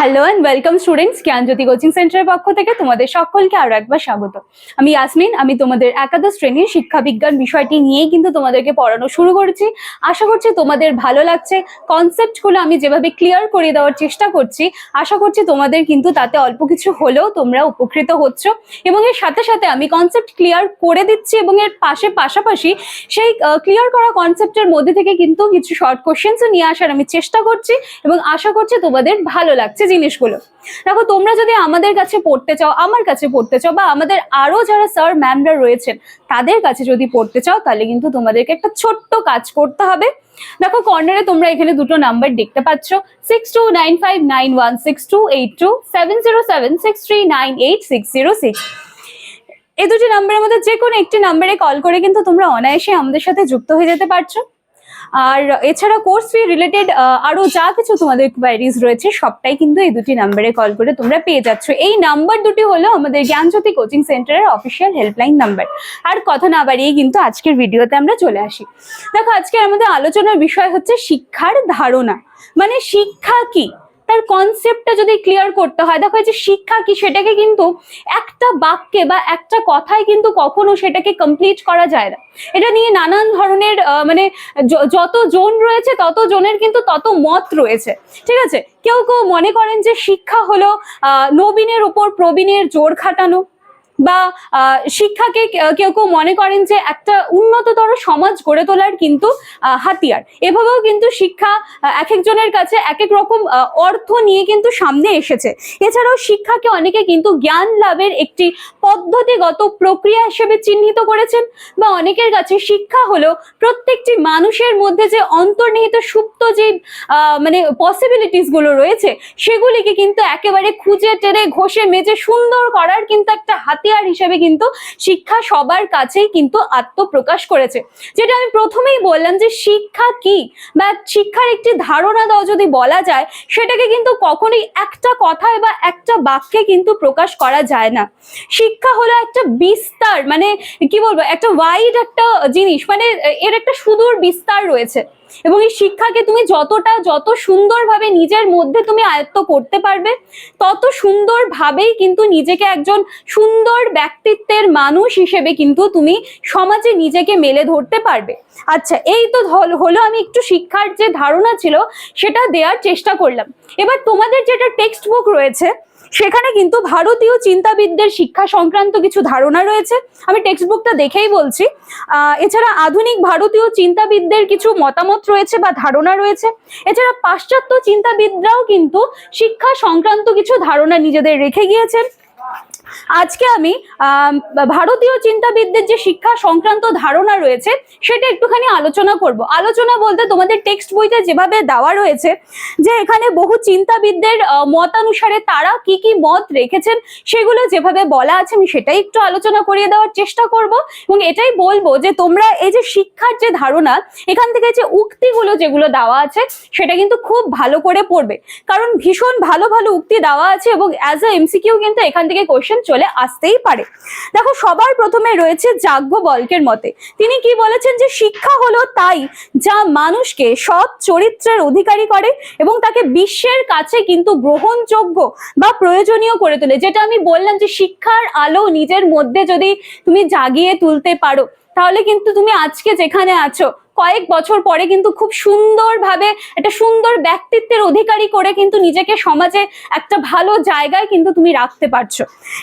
Hello and welcome students Gyanjyoti coaching সেন্টারের পক্ষ থেকে তোমাদের সকলকে আরও একবার স্বাগত। আমি ইয়াসমিন আমি তোমাদের একাদশ শ্রেণির শিক্ষা বিজ্ঞান বিষয়টি নিয়েই কিন্তু তোমাদেরকে পড়ানো শুরু করেছি। আশা করছি তোমাদের ভালো লাগছে। কনসেপ্টগুলো আমি যেভাবে ক্লিয়ার করে দেওয়ার চেষ্টা করছি, আশা করছি তোমাদের কিন্তু তাতে অল্প কিছু হলেও তোমরা উপকৃত হচ্ছ। এবং এর সাথে সাথে আমি কনসেপ্ট ক্লিয়ার করে দিচ্ছি এবং এর পাশে পাশাপাশি সেই ক্লিয়ার করা কনসেপ্টের মধ্যে থেকে কিন্তু কিছু শর্ট কোশ্চেন্সও নিয়ে আসার আমি চেষ্টা করছি এবং আশা করছি তোমাদের ভালো লাগছে। জিনিসগুলো। দেখো, তোমরা যদি আমাদের কাছে পড়তে চাও, আমার কাছে পড়তে চাও, বা আমাদের আরও যারা স্যার ম্যামরা রয়েছেন, তাদের কাছে যদি পড়তে চাও, তাহলে কিন্তু তোমাদেরকে একটা ছোট্ট কাজ করতে হবে। দেখো কর্নারে তোমরা এখানে দুটো নাম্বার দেখতে পাচ্ছ six two nine five nine one six two eight two seven zero seven six three nine eight six zero six এই দুটি নাম্বারের মধ্যে যে কোনো একটি নাম্বারে কল করে কিন্তু তোমরা অনায়াসে আমাদের সাথে যুক্ত হয়ে যেতে পারছ। আর এছাড়া কোর্স ফি রিলেটেড আরও যা কিছু তোমাদের কোয়ারিজ রয়েছে, সবটাই কিন্তু এই দুটি নাম্বারে কল করে তোমরা পেয়ে যাচ্ছ। এই নাম্বার দুটি হলো আমাদের জ্ঞানজ্যোতি কোচিং সেন্টারের অফিসিয়াল হেল্পলাইন নাম্বার আর কথা না বাড়িয়ে কিন্তু আজকের ভিডিওতে আমরা চলে আসি। দেখো, আজকে আমাদের আলোচনার বিষয় হচ্ছে শিক্ষার ধারণা। মানে শিক্ষা কি? তার কনসেপ্টটা যদি ক্লিয়ার করতে হয় দেখো যে শিক্ষা কি সেটাকে কিন্তু একটা বাক্যে বা একটা কথায় কিন্তু কখনো সেটাকে কমপ্লিট করা যায় না। এটা নিয়ে নানান ধরনের মানে যত জোন রয়েছে তত জনের কিন্তু তত মত রয়েছে ঠিক আছে? কেউ কেউ মনে করেন যে শিক্ষা হলো আহ, নবীনের উপর প্রবীণের জোর খাটানো বা শিক্ষাকে কেউ কেউ মনে করেন যে একটা উন্নততর সমাজ গড়ে তোলার কিন্তু হাতিয়ার। এভাবেও কিন্তু শিক্ষা এক একজনের কাছে এক এক রকম অর্থ নিয়ে কিন্তু সামনে এসেছে। এছাড়াও শিক্ষাকে অনেকে কিন্তু জ্ঞান লাভের একটি পদ্ধতিগত প্রক্রিয়া হিসেবে চিহ্নিত করেছেন বা অনেকের কাছে শিক্ষা হলো প্রত্যেকটি মানুষের মধ্যে যে অন্তর্নিহিত সুপ্ত যে মানে পসিবিলিটিসগুলো রয়েছে, সেগুলিকে কিন্তু একেবারে খুঁজে টেনে ঘষে মেজে সুন্দর করার কিন্তু একটা হাতিয়ার হিসেবে কিন্তু শিক্ষা সবার কাছেই কিন্তু আত্মপ্রকাশ করেছে। যেটা আমি প্রথমেই বললাম যে শিক্ষা কি? বা শিক্ষার একটি ধারণা দাও যদি বলা যায়, সেটাকে কিন্তু কখনোই একটা কথায় বা একটা বাক্যে কিন্তু প্রকাশ করা যায় না। শিক্ষা হলো একটা বিস্তার মানে কি বলব, একটা ওয়াইড একটা জিনিস মানে এর একটা সুদূর বিস্তার রয়েছে। এবং এই শিক্ষাকে তুমি যতটা, যত সুন্দরভাবে নিজের মধ্যে তুমি আয়ত্ত করতে পারবে, তত সুন্দরভাবেই কিন্তু নিজেকে একজন সুন্দর ব্যক্তিত্বের মানুষ হিসেবে কিন্তু তুমি সমাজে নিজেকে মেলে ধরতে পারবে। আচ্ছা এই তো হলো আমি একটু শিক্ষার যে ধারণা ছিল, সেটা দেওয়ার চেষ্টা করলাম। এবার তোমাদের যেটা টেক্সট বুক রয়েছে সেখানে কিন্তু ভারতীয় চিন্তাবিদদের শিক্ষা সংক্রান্ত কিছু ধারণা রয়েছে। আমি টেক্সট বুকটা দেখেই বলছি। এছাড়া আধুনিক ভারতীয় চিন্তাবিদদের কিছু মতামত রয়েছে বা ধারণা রয়েছে। এছাড়া পাশ্চাত্য চিন্তাবিদরাও কিন্তু শিক্ষা সংক্রান্ত কিছু ধারণা নিজেদের রেখে গিয়েছেন। আজকে আমি ভারতীয় চিন্তাবিদদের যে শিক্ষা সংক্রান্ত ধারণা রয়েছে, সেটা একটুখানি আলোচনা করব। আলোচনা বলতে তোমাদের টেক্সট বইতে যেভাবে দেওয়া রয়েছে, যে এখানে বহু চিন্তাবিদদের মতানুসারে তারা কি কি মত রেখেছেন, সেগুলো যেভাবে বলা আছে, আমি সেটাই একটু আলোচনা করিয়ে দেওয়ার চেষ্টা করব। এবং এটাই বলব যে তোমরা এই যে শিক্ষার যে ধারণা, এখান থেকে যে উক্তিগুলো যেগুলো দেওয়া আছে, সেটা কিন্তু খুব ভালো করে পড়বে। কারণ ভীষণ ভালো ভালো উক্তি দেওয়া আছে এবং অ্যাজ আ এমসিকিউ কিন্তু এখান থেকে কোশ্চেন চলে আসতেই পারে। দেখো, সবার প্রথমে রয়েছে যাজ্ঞবল্কের মতে। তিনি কি বলেছেন যে, শিক্ষা হলো তাই যা মানুষকে সৎ চরিত্রের অধিকারী করে এবং তাকে বিশ্বের কাছে কিন্তু গ্রহণযোগ্য বা প্রয়োজনীয় করে তোলে। যেটা আমি বললাম যে, শিক্ষার আলো নিজের মধ্যে যদি তুমি জাগিয়ে তুলতে পারো, তাহলে কিন্তু তুমি আজকে যেখানে আছো কয়েক বছর পরে কিন্তু খুব সুন্দরভাবে, একটা সুন্দর ব্যক্তিত্বের অধিকারী করে কিন্তু নিজেকে সমাজে একটা ভালো জায়গায় কিন্তু তুমি রাখতে পারছ।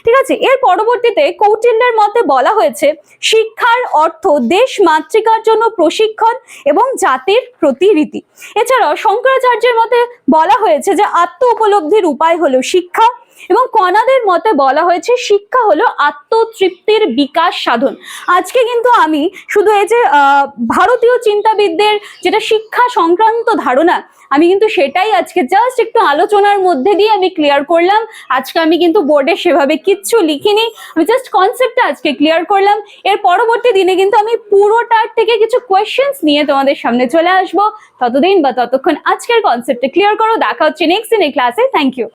ঠিক আছে? এর পরবর্তীতে কৌটিল্যের মতে বলা হয়েছে, শিক্ষার অর্থ দেশ মাতৃকার জন্য প্রশিক্ষণ এবং জাতির প্রতিরীতি। এছাড়াও শঙ্করাচার্যের মতে বলা হয়েছে যে, আত্ম উপলব্ধির উপায় হলো শিক্ষা এবং কণাদের মতে বলা হয়েছে, শিক্ষা হলো আত্মতৃপ্তির বিকাশ সাধন। আজকে কিন্তু আমি শুধু এই যে ভারতীয় চিন্তাবিদদের যেটা শিক্ষা সংক্রান্ত ধারণা, আমি কিন্তু সেটাই আজকে জাস্ট একটু আলোচনার মধ্যে দিয়ে আমি ক্লিয়ার করলাম। আজকে আমি কিন্তু বোর্ডে সেভাবে কিচ্ছু লিখিনি। আমি জাস্ট কনসেপ্টটা আজকে ক্লিয়ার করলাম। এর পরবর্তী দিনে কিন্তু আমি পুরোটার থেকে কিছু কোয়েশ্চেন্স নিয়ে তোমাদের সামনে চলে আসব। ততদিন বা ততক্ষণ আজকের কনসেপ্টে ক্লিয়ার করো। দেখা হচ্ছে নেক্সট দিন ক্লাসে থ্যাংক ইউ